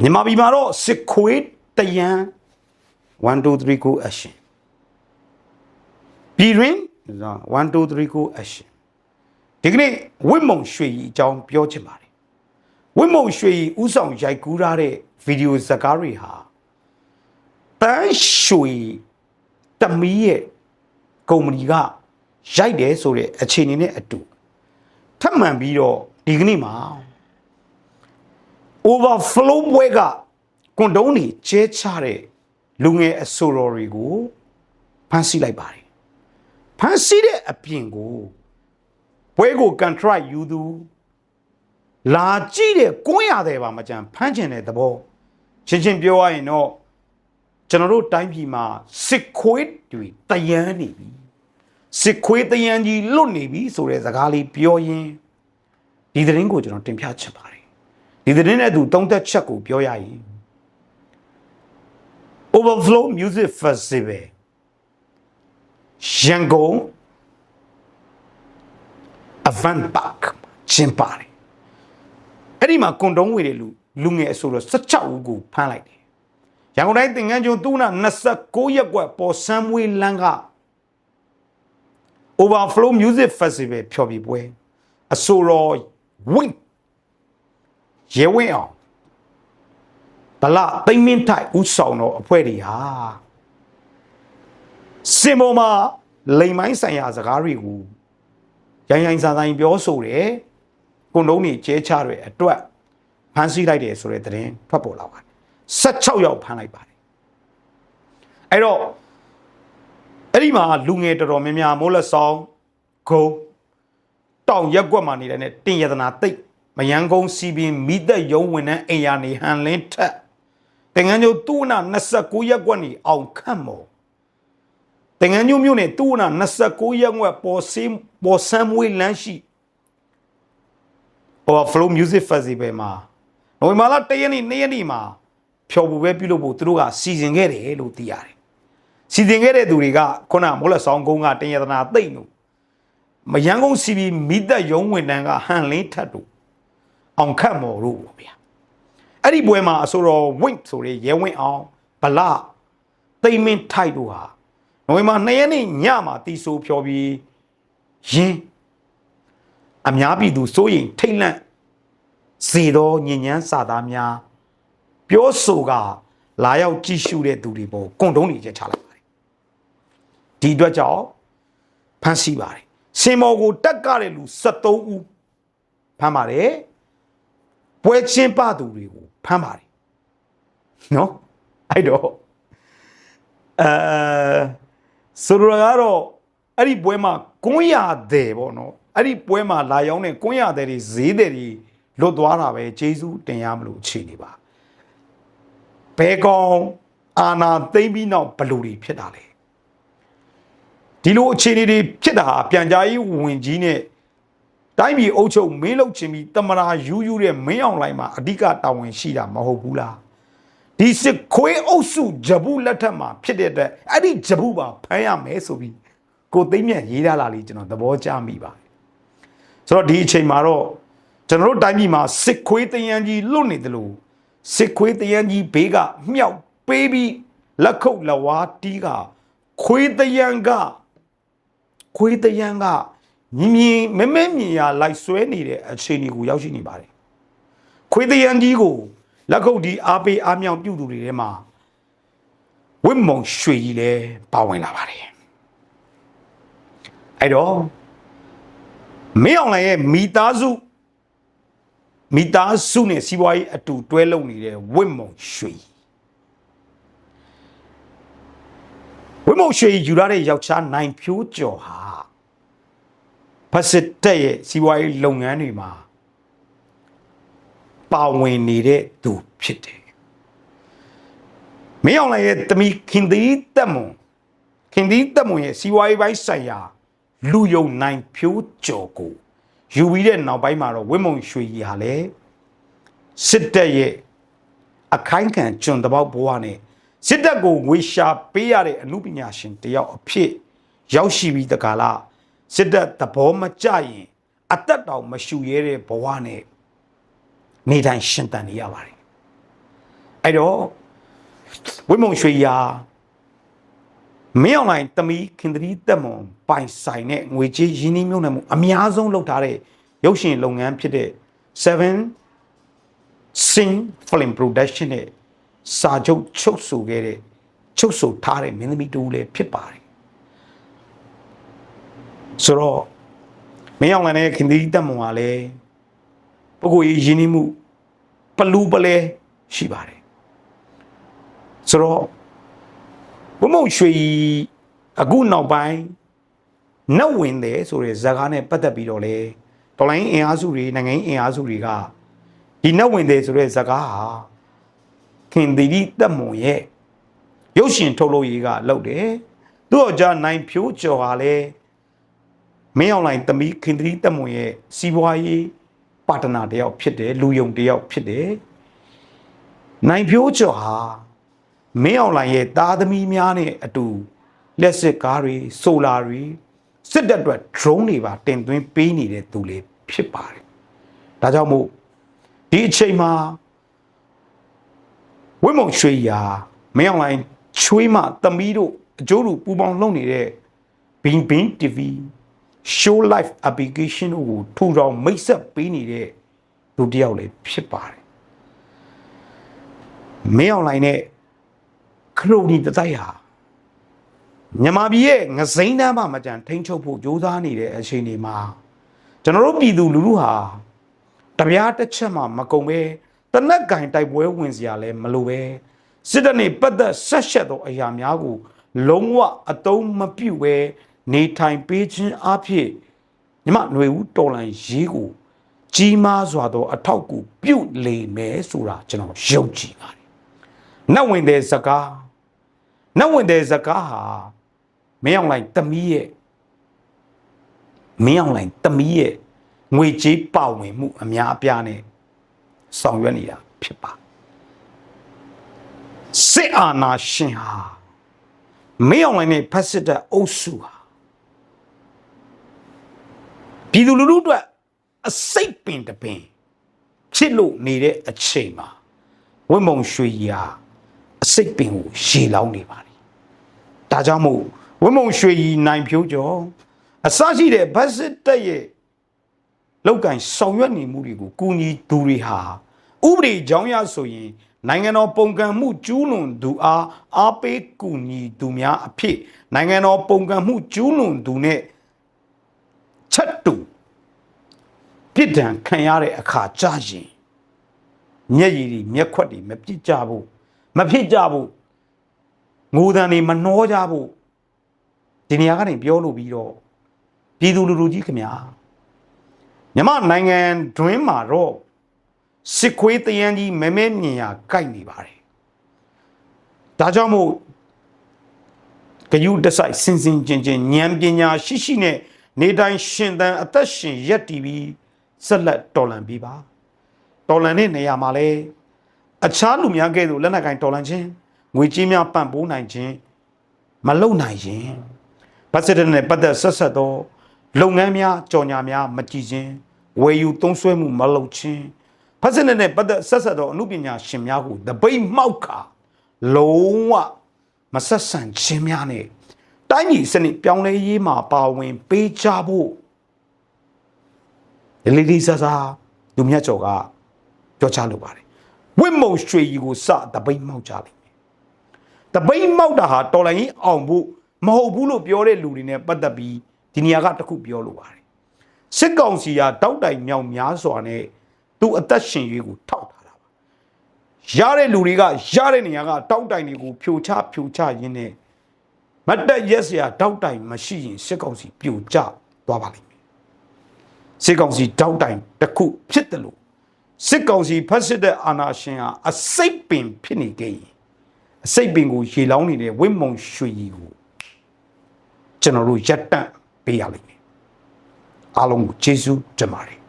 မြန်မာပြည်မှာတော့စစ်ခွေးတယံ1 2 3 go action ပြည်တွင်1 2 3 go action ဒီကနေ့ဝိမုံရွှေကြီးအကြောင်းပြောချင်ပါတယ်ဝိမုံရွှေကြီးဥဆောင်ရိုက်ကူးထားတဲ့ဗီဒီယိုဇာတ်ကားတွေဟာတန်းရွှေတမီးရဲ့ကုမ္ပဏီကရိုက်တယ်ဆိုတဲ့အခြေအနေနဲ့အတူထပ်မံပြီးတော့ဒီကနေ့မှာ overflow ဘွဲကကွန်တုံးတွေကျဲချတဲ့လူငယ်အဆိုတော်တွေကိုဖမ်းဆီးလိုက်ပါတယ်ဖမ်းဆီးတဲ့အပြင်ကိုဘွဲကို contract ယူသူလာကြည့်တဲ့ကွန်းရတယ်ပါမကြံဖမ်းကျင်တဲ့သဘောချင်းချင်းပြောရရင်တော့ကျွန်တော်တို့တိုင်းပြည်မှာစစ်ခွေးတွေတယမ်းနေပြီစစ်ခွေးတယမ်းကြီးလွတ်နေပြီဆိုတဲ့စကားလေးပြောရင်းဒီသတင်းကိုကျွန်တော်တင်ပြချင်ပါတယ် ဒီသတင်းနဲ့သူတုံးသက်ချက်ကိုပြောရရင် Overflow Music Festival ရန်ကုန် Avant Park ကျင်းပါတယ်အဲ့ဒီမှာကွန်တုံးဝေတဲ့လူလူငယ်အဆိုတော့16ဦးကိုဖမ်းလိုက်တယ်ရန်ကုန်တိုင်းသင်္ကန်းကျွန်းသူနာ29ရက်ကွက်ပေါ်ဆမ်းမွေးလန်းက Overflow Music Festival ဖြော်ပြပွဲအဆိုတော် Wing ရဲဝင်းအောင်ဗလာသိမ့်မင်းထိုက်ဥဆောင်တော့အဖွဲ့တွေဟာစင်ပေါ်မှာလိမ်မိုင်းဆိုင်ရာစကားတွေကိုရိုင်းရိုင်းစားစားပြောဆိုတယ်ကွန်တုံးတွေကျဲချတွေအတွက်ဖမ်းဆီးလိုက်တယ်ဆိုတဲ့သတင်းထွက်ပေါ်လာပါတယ်16ယောက်ဖမ်းလိုက်ပါတယ်အဲ့တော့အဲ့ဒီမှာလူငယ်တော်တော်များများမိုးလက်ဆောင်ဂုံတောင်ရက်ကွက်မှာနေတဲ့နဲ့တင်ရတနာတိတ် မယန်းကုန်းစီပင်မိသက်ရုံးဝင်တဲ့အိမ်ယာနေဟန်လင်းထက်တင်ငန်းကျိုးတူနာ29ရက်ကွက်နေအောင်ခန့်မော်တင်ငန်းကျိုးမြို့နယ်တူနာ29ရက်ကွက်ပေါ်စင်းပေါ်ဆမ်းမွေးလမ်းရှိ Overflow Music Festival မှာနိုဝင်ဘာလ1ရက်နေ့2ရက်နေ့မှာဖြော်ပူပဲပြုလုပ်ဖို့သူတို့ကစီစဉ်ခဲ့တယ်လို့သိရတယ်စီစဉ်ခဲ့တဲ့သူတွေကခုနမိုးလက်ဆောင်ကုန်းကတင်ရတနာသိမ့်တို့မယန်းကုန်းစီပီမိသက်ရုံးဝင်တန်းကဟန်လင်းထက်တို့ အောင်ခတ်မော်တို့ပေါ့ဗျာအဲ့ဒီပွဲမှာအဆိုတော်ဝင့်ဆိုတဲ့ရဲဝင့်အောင်ဗလသိမ့်မင်းထိုက်တို့ဟာနိုဝင်ဘာ2ရက်နေ့ညမှာတီဆိုဖြော်ပြီးရင်းအများပြည်သူစိုးရင်ထိတ်လန့်စေသောညဉ့်ညမ်းစာသားများပြောဆိုကလာရောက်ကြည့်ရှုတဲ့သူတွေပေါ်ကွန်တုံးတွေချက်ချလိုက်ပါတယ်ဒီအတွက်ကြောင့်ဖမ်းဆီးပါတယ်စင်မော်ကိုတက်ကြတဲ့လူ73ဦးဖမ်းပါတယ် ပွဲချင်းပသူတွေကိုဖမ်းပါတယ်နော်အဲ့တော့အဲဆိုလိုတာကတော့အဲ့ဒီပွဲမှာကွန်းရတဲ့ပေါ့နော်အဲ့ဒီပွဲမှာလာရောက်တဲ့ကွန်းရတဲ့တွေဈေးတဲ့တွေလွတ်သွားတာပဲဂျေစုတင်ရမလို့ခြေနေပါဘဲကောင်အာနာသိမ့်ပြီးနောက်ဘလူတွေဖြစ်တာလေဒီလိုအခြေအနေတွေဖြစ်တာဟာပြန်ကြားရေးဝင်ကြီးနဲ့ တိုင်းပြည်အုပ်ချုပ်မင်းလုပ်ခြင်းပြီးတမရာယူယူတဲ့မင်းအောင်လိုင်းမှာအဓိကတာဝန်ရှိတာမဟုတ်ဘူးလားဒီစစ်ခွေးအုပ်စုဂျဘူးလက်ထက်မှာဖြစ်တဲ့အတွက်အဲ့ဒီဂျဘူးပါဖမ်းရမယ်ဆိုပြီးကိုသိမ့်မြတ်ရေးထားလာလေးကျွန်တော်သဘောကျမိပါတယ်ဆိုတော့ဒီအချိန်မှာတော့ကျွန်တော်တို့တိုင်းပြည်မှာစစ်ခွေးတယံကြီးလွတ်နေတယ်လို့စစ်ခွေးတယံကြီးဘေးကမြောက်ပေးပြီးလက်ခုပ်လက်ဝါးတီးကခွေးတယံကခွေးတယံက မြင်မြင်မဲမဲမြင်ရလိုက်ဆွဲနေတဲ့အခြေအနေကိုရောက်ရှိနေပါတယ်ခွေးတယံကြီးကိုလက်ခုပ်ဒီအားပေးအားမြောက်ပြုသူတွေထဲမှာဝိမုံရွှေကြီးလည်းပါဝင်လာပါတယ်အဲ့တော့မင်းအောင်လှိုင်ရဲ့မိသားစုမိသားစုနဲ့စီးပွားရေးအတူတွဲလုပ်နေတဲ့ဝိမုံရွှေကြီးဝိမုံရွှေကြီးယူရတဲ့ယောက်ျားနိုင်ဖြိုးကျော်ဟာ ဖက်စစ်တက်ရဲ့စီးပွားရေးလုပ်ငန်းတွေမှာပါဝင်နေတဲ့သူဖြစ်တယ်မင်းအောင်လည်းရဲ့တမီခင်သီးတက်မွန်ခင်သီးတက်မွန်ရဲ့စီးပွားရေးပိုင်းဆိုင်ရာလူယုံနိုင်ဖြိုးကျော်ကိုယူပြီးတဲ့နောက်ပိုင်းမှာတော့ဝင်းမုံရွှေကြီးဟာလည်းစစ်တပ်ရဲ့အခိုင်ခံကျွန်တပေါက်ဘဝနဲ့စစ်တပ်ကိုငွေရှာပေးရတဲ့အမှုပညာရှင်တယောက်အဖြစ်ရောက်ရှိပြီးတကားလား စစ်တပ်သဘောမကျရင်အသက်တောင်မရှူရဲတဲ့ဘဝနဲ့နေတိုင်းရှင်တန်နေရပါတယ်အဲ့တော့ဝိမုံရွှေရာမင်းအွန်လိုင်းတမီခင်သတိတက်မွန်ပိုင်ဆိုင်တဲ့ငွေကြေးရင်းနှီးမြှုပ်နှံမှုအများဆုံးလုပ်ထားတဲ့ရုပ်ရှင်လုပ်ငန်းဖြစ်တဲ့7 Sing Film Production နဲ့စာချုပ်ချုပ်ဆိုခဲ့တဲ့ချုပ်ဆိုထားတဲ့မင်းသမီးတူလည်းဖြစ်ပါတယ် ဆိုတော့မင်းအောင်လည်းခင်သီးတက်မွန်ကလည်းပုဂ္ဂိုလ်ရေးရင်းနှီးမှုပလူပလဲရှိပါတယ်ဆိုတော့ဘုံမုံရွှေအခုနောက်ပိုင်းနှုတ်ဝင်တယ်ဆိုတဲ့ဇာကားနဲ့ပတ်သက်ပြီးတော့လေတော်လိုင်းအင်အားစုတွေနိုင်ငံရေးအင်အားစုတွေကဒီနှုတ်ဝင်တယ်ဆိုတဲ့ဇာကားဟာခင်သီးတက်မွန်ရဲ့ရုပ်ရှင်ထုတ်လို့ရေးကလုပ်တယ်သူ့အကြနိုင်ဖြိုးကျော်ဟာလည်း မင်းအောင်လိုင်းတမီခင်သီးတက်မွန်ရဲ့စီးပွားရေးပါတနာတယောက်ဖြစ်တယ်လူယုံတယောက်ဖြစ်တယ်နိုင်ဖြိုးကျော်ဟာမင်းအောင်လိုင်းရဲ့သားသမီးများနဲ့အတူလက်စစ်ကားတွေဆိုလာတွေစစ်တပ်အတွက် drone တွေပါတင်သွင်းပေးနေတဲ့သူလေးဖြစ်ပါတယ်ဒါကြောင့်မို့ဒီအချိန်မှာဝိမုံရွှေရာမင်းအောင်လိုင်းချွေးမသမီးတို့အကျိုးတူပူပေါင်းလုပ်နေတဲ့ Bing Bing TV show life application ကိုထူထောင်မိတ်ဆက်ပေးနေတဲ့လူတစ်ယောက်လည်းဖြစ်ပါတယ်မင်းအောင်လိုင်းနဲ့ခရိုနီတတိုက်ဟာမြန်မာပြည်ရဲ့ငစိမ့်တန်းမှမကြံထိန်းချုပ်ဖို့ကြိုးစားနေတဲ့အချိန်ဒီမှာကျွန်တော်တို့ပြည်သူလူထုဟာတပြားတစ်ချက်မှမကုံပဲတနက်ကင်တိုက်ပွဲဝင်စရာလည်းမလိုပဲစစ်တပ်နေပတ်သက်ဆက်ရှက်သောအရာများကိုလုံးဝအတုံးမပြုတ်ပဲ နေထိုင်ပေးခြင်းအဖြစ်မြမຫນွေဦးတော်လန်ရေးကိုကြီးမားစွာသောအထောက်အကူပြုတ်လေမယ်ဆိုတာကျွန်တော်ယုံကြည်ပါတယ်။နတ်ဝင်တဲ့စကားနတ်ဝင်တဲ့စကားဟာမင်းအောင်လိုက်တမီးရဲ့မင်းအောင်လိုက်တမီးရဲ့ငွေကြေးပါဝင်မှုအများအပြားနဲ့ဆောင်ရွက်နေတာဖြစ်ပါစစ်အာဏာရှင်ဟာမင်းအောင်လိုက်နဲ့ဖက်စစ်တပ်အုပ်စုဟာ ပြည်သူလူထုအတွက်အစိတ်ပင်တပင်ဖြစ်လို့နေတဲ့အချိန်မှာဝိမုံရွှေကြီးဟာအစိတ်ပင်ကိုရေလောင်းနေပါလေဒါကြောင့်မို့ဝိမုံရွှေကြီးနိုင်ဖြိုးကျော်အစရှိတဲ့ဗတ်စစ်တပ်ရဲ့လောက်ကင်ဆောင်ရွက်နေမှုတွေကိုကူညီသူတွေဟာဥပဒေကြောင်းရဆိုရင်နိုင်ငံတော်ပုံကံမှုကျူးလွန်သူအားအားပေးကူညီသူများအဖြစ်နိုင်ငံတော်ပုံကံမှုကျူးလွန်သူနဲ့ချက် တူပြစ်ဒဏ်ခံရတဲ့အခါကြာရင်မျက်ရည်တွေမျက်ခွက်တွေမပြစ်ကြဘူးမဖြစ်ကြဘူးငိုတန်တွေမနှောကြဘူးဒီနေရာကနေပြောလို့ပြီးတော့ပြည်သူလူထုကြီးခင်ဗျာမြမနိုင်ငံတွင်းမှာတော့စစ်ခွေးတယန်းကြီးမဲမဲမြင်ရကြိုက်နေပါတယ်ဒါကြောင့်မို့ဂယုတဆိုင်စင်စင်ကျင်ကျင်ဉာဏ်ပညာရှိရှိနဲ့ နေတိုင်းရှင်သန်အသက်ရှင်ရက်တည်ပြီးဆက်လက်တော်လန်ပြီးပါတော်လန်တဲ့နေရာမှာလဲအခြားလူများကဲ့သို့လက်နက်ကင်တော်လန်ခြင်းငွေကြေးများပံ့ပိုးနိုင်ခြင်းမလုံနိုင်ရင်ဗတ်စစ်တဲ့နဲ့ပတ်သက်ဆက်ဆက်သောလုပ်ငန်းများကြော်ညာများမကြည်ခြင်းဝယ်ယူသုံးစွဲမှုမလုပ်ခြင်းဗတ်စစ်တဲ့နဲ့ပတ်သက်ဆက်ဆက်သောအမှုပညာရှင်များကိုတပိတ်မှောက်ခါလုံးဝမဆက်ဆံခြင်းများနဲ့ တိုင်းပြည်စနစ်ပြောင်းလဲရေးမှာပါဝင်ပေးကြဖို့လီလီဆာဆာလူမြတ်ကျော်ကပြောချလိုပါတယ်ဝိမုံရွှေကြီးကိုစတပိတ်မှောက်ကြလိမ့်မယ်တပိတ်မှောက်တာဟာတော်လိုင်းအောင်ဖို့မဟုတ်ဘူးလို့ပြောတဲ့လူတွေနဲ့ပတ်သက်ပြီးဒီနေရာကတခုပြောလိုပါတယ်စစ်ကောင်စီကတောက်တိုင်မြောင်များစွာနဲ့သူအသက်ရှင်ရေးကိုထောက်ထားတာပါရတဲ့လူတွေကရတဲ့နေရာကတောက်တိုင်တွေကိုဖြိုချဖြိုချရင်းနဲ့ မတ်တက်ရက်စရာတောက်တိုင်မရှိရင်စစ်ကောင်စီပြိုကျသွားပါလိမ့်မယ်စစ်ကောင်စီတောက်တိုင်တစ်ခုဖြစ်တယ်လို့စစ်ကောင်စီဖက်စစ်တဲ့အာဏာရှင်ဟာအစိတ်ပင်ဖြစ်နေကြရင်အစိတ်ပင်ကိုရေလောင်းနေတဲ့ဝိမုံရွှေကြီးကိုကျွန်တော်တို့ရက်တန့်ပေးရလိမ့်မယ်အားလုံးကိုကျေးဇူးတင်ပါတယ်